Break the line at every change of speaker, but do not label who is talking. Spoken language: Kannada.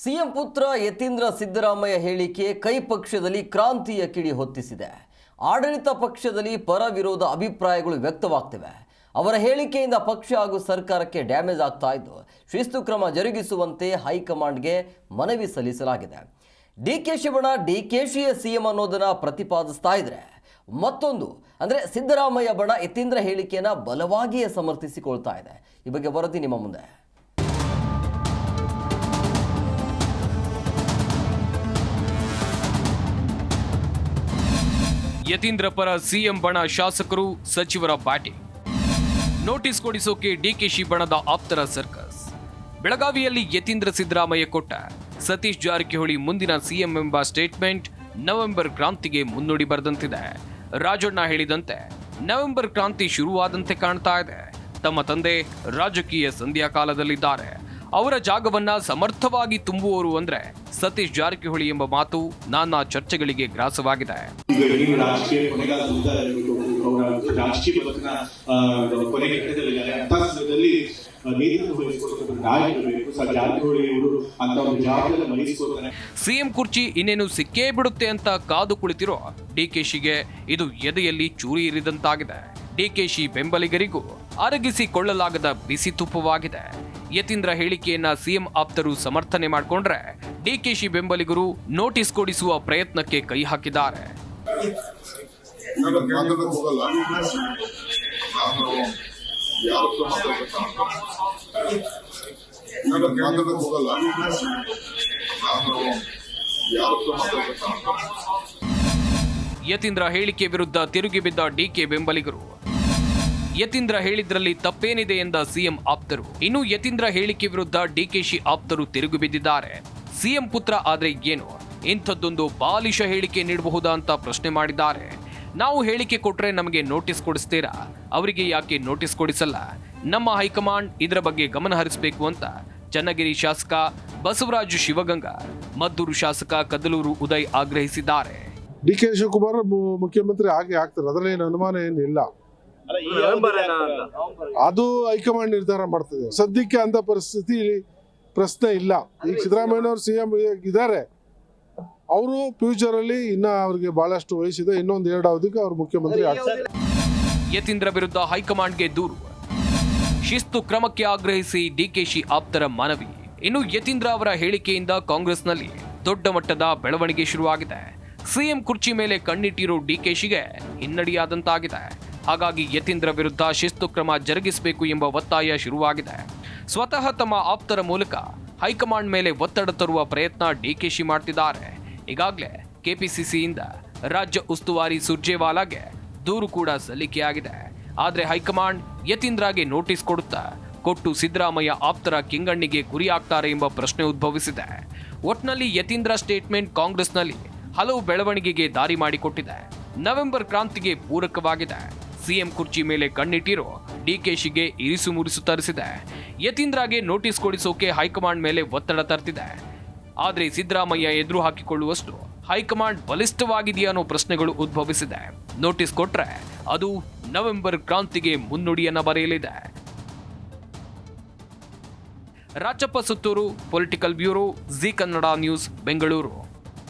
ಸಿಎಂ ಪುತ್ರ ಯತೀಂದ್ರ ಸಿದ್ದರಾಮಯ್ಯ ಹೇಳಿಕೆ ಕೈ ಪಕ್ಷದಲ್ಲಿ ಕ್ರಾಂತಿಯ ಕಿಡಿ ಹೊತ್ತಿಸಿದೆ. ಆಡಳಿತ ಪಕ್ಷದಲ್ಲಿ ಪರ ವಿರೋಧ ಅಭಿಪ್ರಾಯಗಳು ವ್ಯಕ್ತವಾಗ್ತಿವೆ. ಅವರ ಹೇಳಿಕೆಯಿಂದ ಪಕ್ಷ ಹಾಗೂ ಸರ್ಕಾರಕ್ಕೆ ಡ್ಯಾಮೇಜ್ ಆಗ್ತಾ ಇದ್ದು, ಶಿಸ್ತು ಕ್ರಮ ಜರುಗಿಸುವಂತೆ ಹೈಕಮಾಂಡ್ಗೆ ಮನವಿ ಸಲ್ಲಿಸಲಾಗಿದೆ. D K Shivanna D K ಶಿಯ CM ಅನ್ನೋದನ್ನ ಪ್ರತಿಪಾದಿಸ್ತಾ ಇದ್ರೆ, ಮತ್ತೊಂದು, ಅಂದರೆ ಸಿದ್ದರಾಮಯ್ಯ ಬಣ ಯತೀಂದ್ರ ಹೇಳಿಕೆಯನ್ನು ಬಲವಾಗಿಯೇ ಸಮರ್ಥಿಸಿಕೊಳ್ತಾ ಇದೆ. ಈ ಬಗ್ಗೆ ವರದಿ ನಿಮ್ಮ ಮುಂದೆ.
ಯತೀಂದ್ರ ಪರ ಸಿಎಂ ಬಣ ಶಾಸಕರು ಸಚಿವರ ಪಾಟಿ. ನೋಟಿಸ್ ಕೊಡಿಸೋಕೆ ಡಿಕೆಶಿ ಬಣದ ಆಪ್ತರ ಸರ್ಕಸ್. ಬೆಳಗಾವಿಯಲ್ಲಿ ಯತೀಂದ್ರ ಸಿದ್ದರಾಮಯ್ಯ ಕೊಟ್ಟ. ಸತೀಶ್ ಜಾರಕಿಹೊಳಿ ಮುಂದಿನ ಸಿಎಂ ಎಂಬ ಸ್ಟೇಟ್ಮೆಂಟ್ ನವೆಂಬರ್ ಕ್ರಾಂತಿಗೆ ಮುನ್ನುಡಿ ಬರೆದಂತಿದೆ. ರಾಜಣ್ಣ ಹೇಳಿದಂತೆ, ನವೆಂಬರ್ ಕ್ರಾಂತಿ ಶುರುವಾದಂತೆ ಕಾಣ್ತಾ ಇದೆ. ತಮ್ಮ ತಂದೆ ರಾಜಕೀಯ ಸಂಧ್ಯಾ ಕಾಲದಲ್ಲಿದ್ದಾರೆ ಅವರ ಜಾಗವನ್ನ ಸಮರ್ಥವಾಗಿ ತುಂಬುವವರು ಅಂದ್ರೆ ಸತೀಶ್ ಜಾರಕಿಹೊಳಿ ಎಂಬ ಮಾತು ನಾನಾ ಚರ್ಚೆಗಳಿಗೆ ಗ್ರಾಸವಾಗಿದೆ.
ಈಗ ಏನು ರಾಜಕೀಯ ಅವರ ರಾಜಕೀಯ ಬದುಕಿನ ಕೊನೆ ಘಟ್ಟದಲ್ಲಿದ್ದಾರೆ. ಅಂತ
ಸಿಎಂ ಕುರ್ಚಿ ಇನ್ನೇನು ಸಿಕ್ಕೇ ಬಿಡುತ್ತೆ ಅಂತ ಕಾದು ಕುಳಿತಿರೋ ಡಿಕೆಶಿಗೆ ಇದು ಎದೆಯಲ್ಲಿ ಚೂರಿ ಇರಿದಂತಾಗಿದೆ. ಡಿಕೆಶಿ ಬೆಂಬಲಿಗರಿಗೂ ಅರಗಿಸಿಕೊಳ್ಳಲಾಗದ ಬಿಸಿ ತುಪ್ಪವಾಗಿದೆ. ಯತೀಂದ್ರ ಹೇಳಿಕೆಯನ್ನ ಸಿಎಂ ಆಪ್ತರು ಸಮರ್ಥನೆ ಮಾಡಿಕೊಂಡ್ರೆ ಡಿಕೆಶಿ ಬೆಂಬಲಿಗರು ನೋಟಿಸ್ ಕೊಡಿಸುವ ಪ್ರಯತ್ನಕ್ಕೆ ಕೈ ಹಾಕಿದ್ದಾರೆ.
ನಾನು ಮಾತಾಡ್ಬೇಕು ಹೋಗಲ್ಲ. ನಾನು ಮಾತಾಡ್ಬೇಕು
ಯತೀಂದ್ರ ಹೇಳಿಕೆ ವಿರುದ್ಧ ತಿರುಗಿ ಬಿದ್ದ ಡಿಕೆ ಬೆಂಬಲಿಗರು. ಯತೀಂದ್ರ ಹೇಳಿದ್ರಲ್ಲಿ ತಪ್ಪೇನಿದೆ ಎಂದ ಸಿಎಂ ಆಪ್ತರು. ಇನ್ನು ಯತೀಂದ್ರ ಹೇಳಿಕೆ ವಿರುದ್ಧ ಡಿಕೆಶಿ ಆಪ್ತರು ತಿರುಗಿ ಬಿದ್ದಿದ್ದಾರೆ. ಸಿಎಂ ಪುತ್ರ ಆದ್ರೆ ಏನು? ಇಂಥದ್ದೊಂದು ಬಾಲಿಶ ಹೇಳಿಕೆ ನೀಡಬಹುದಾ ಅಂತ ಪ್ರಶ್ನೆ ಮಾಡಿದ್ದಾರೆ. ನಾವು ಹೇಳಿಕೆ ಕೊಟ್ರೆ ನಮಗೆ ನೋಟಿಸ್ ಕೊಡಿಸ್ತೀರಾ? ಅವರಿಗೆ ಯಾಕೆ ನೋಟಿಸ್ ಕೊಡಿಸಲ್ಲ? ನಮ್ಮ ಹೈಕಮಾಂಡ್ ಇದರ ಬಗ್ಗೆ ಗಮನ ಹರಿಸಬೇಕು ಅಂತ ಚನ್ನಗಿರಿ ಶಾಸಕ ಬಸವರಾಜು ಶಿವಗಂಗಾ ಮದ್ದೂರು ಶಾಸಕ ಕದಲೂರು ಉದಯ್ ಆಗ್ರಹಿಸಿದ್ದಾರೆ.
ಡಿ ಕೆ ಶಿವಕುಮಾರ್ ಮು- ಮುಖ್ಯಮಂತ್ರಿ ಆಗಿ ಆಗ್ತಾರೆ. ಅದರಲ್ಲಿ ಏನು ಅನುಮಾನ ಏನಿಲ್ಲ ಅದು ಹೈಕಮಾಂಡ್ ನಿರ್ಧಾರ ಮಾಡ್ತದೆ. ಸದ್ಯಕ್ಕೆ ಅಂತ ಪರಿಸ್ಥಿತಿ ಪ್ರಶ್ನೆ ಇಲ್ಲ. ಈಗ ಸಿದ್ದರಾಮಯ್ಯನವರು ಸಿ ಎಂ ಇದ್ದಾರೆ. ಅವರು ಫ್ಯೂಚರ್ ಅಲ್ಲಿ ಇನ್ನ ಅವ್ರಿಗೆ ಬಹಳಷ್ಟು ವಯಸ್ಸಿದೆ. ಇನ್ನೊಂದು ಎರಡು ಅವಧಿಗೆ ಅವರು ಮುಖ್ಯಮಂತ್ರಿ ಆಗ್ತಾರೆ.
ಯತೀಂದ್ರ ವಿರುದ್ಧ ಹೈಕಮಾಂಡ್ಗೆ ದೂರು. ಶಿಸ್ತು ಕ್ರಮಕ್ಕೆ ಆಗ್ರಹಿಸಿ ಡಿಕೆಶಿ ಆಪ್ತರ ಮನವಿ. ಇನ್ನು ಯತೀಂದ್ರ ಅವರ ಹೇಳಿಕೆಯಿಂದ ಕಾಂಗ್ರೆಸ್ನಲ್ಲಿ ದೊಡ್ಡ ಮಟ್ಟದ ಬೆಳವಣಿಗೆ ಶುರುವಾಗಿದೆ. ಸಿಎಂ ಕುರ್ಚಿ ಮೇಲೆ ಕಣ್ಣಿಟ್ಟಿರೋ ಡಿಕೆಶಿಗೆ ಹಿನ್ನಡೆಯಾದಂತಾಗಿದೆ. ಹಾಗಾಗಿ ಯತೀಂದ್ರ ವಿರುದ್ಧ ಶಿಸ್ತು ಕ್ರಮ ಜರುಗಿಸಬೇಕು ಎಂಬ ಒತ್ತಾಯ ಶುರುವಾಗಿದೆ. ಸ್ವತಃ ತಮ್ಮ ಆಪ್ತರ ಮೂಲಕ ಹೈಕಮಾಂಡ್ ಮೇಲೆ ಒತ್ತಡ ತರುವ ಪ್ರಯತ್ನ ಡಿಕೆಶಿ ಮಾಡ್ತಿದ್ದಾರೆ. ಈಗಾಗಲೇ ಕೆಪಿಸಿಸಿಯಿಂದ ರಾಜ್ಯ ಉಸ್ತುವಾರಿ ಸುರ್ಜೇವಾಲಾಗೆ ದೂರು ಕೂಡ ಸಲ್ಲಿಕೆಯಾಗಿದೆ. ಆದರೆ ಹೈಕಮಾಂಡ್ ಯತೀಂದ್ರಾಗೆ ನೋಟಿಸ್ ಕೊಡುತ್ತಾ ಕೊಟ್ಟು ಸಿದ್ದರಾಮಯ್ಯ ಆಪ್ತರ ಕಿಂಗಣ್ಣಿಗೆ ಗುರಿಯಾಗ್ತಾರೆ ಎಂಬ ಪ್ರಶ್ನೆ ಉದ್ಭವಿಸಿದೆ. ಒಟ್ನಲ್ಲಿ ಯತೀಂದ್ರ ಸ್ಟೇಟ್ಮೆಂಟ್ ಕಾಂಗ್ರೆಸ್ನಲ್ಲಿ ಹಲವು ಬೆಳವಣಿಗೆಗೆ ದಾರಿ ಮಾಡಿಕೊಟ್ಟಿದೆ. ನವೆಂಬರ್ ಕ್ರಾಂತಿಗೆ ಪೂರಕವಾಗಿದೆ. ಸಿಎಂ ಕುರ್ಚಿ ಮೇಲೆ ಕಣ್ಣಿಟ್ಟಿರೋ ಡಿಕೆಶಿಗೆ ಇರಿಸು ಮುರಿಸು ತರಿಸಿದೆ. ಯತೀಂದ್ರಾಗೆ ನೋಟಿಸ್ ಕೊಡಿಸೋಕೆ ಹೈಕಮಾಂಡ್ ಮೇಲೆ ಒತ್ತಡ ತರ್ತಿದೆ. ಆದರೆ ಸಿದ್ದರಾಮಯ್ಯ ಎದುರು ಹಾಕಿಕೊಳ್ಳುವಷ್ಟು ಹೈಕಮಾಂಡ್ ಬಲಿಷ್ಠವಾಗಿದೆಯಾ ಅನ್ನೋ ಪ್ರಶ್ನೆಗಳು ಉದ್ಭವಿಸಿದೆ. ನೋಟಿಸ್ ಕೊಟ್ರೆ ಅದು ನವೆಂಬರ್ ಕ್ರಾಂತಿಗೆ ಮುನ್ನುಡಿಯನ್ನ ಬರೆಯಲಿದೆ. Rachappa Sutturu, political bureau, Zee Kannada news, Bengaluru.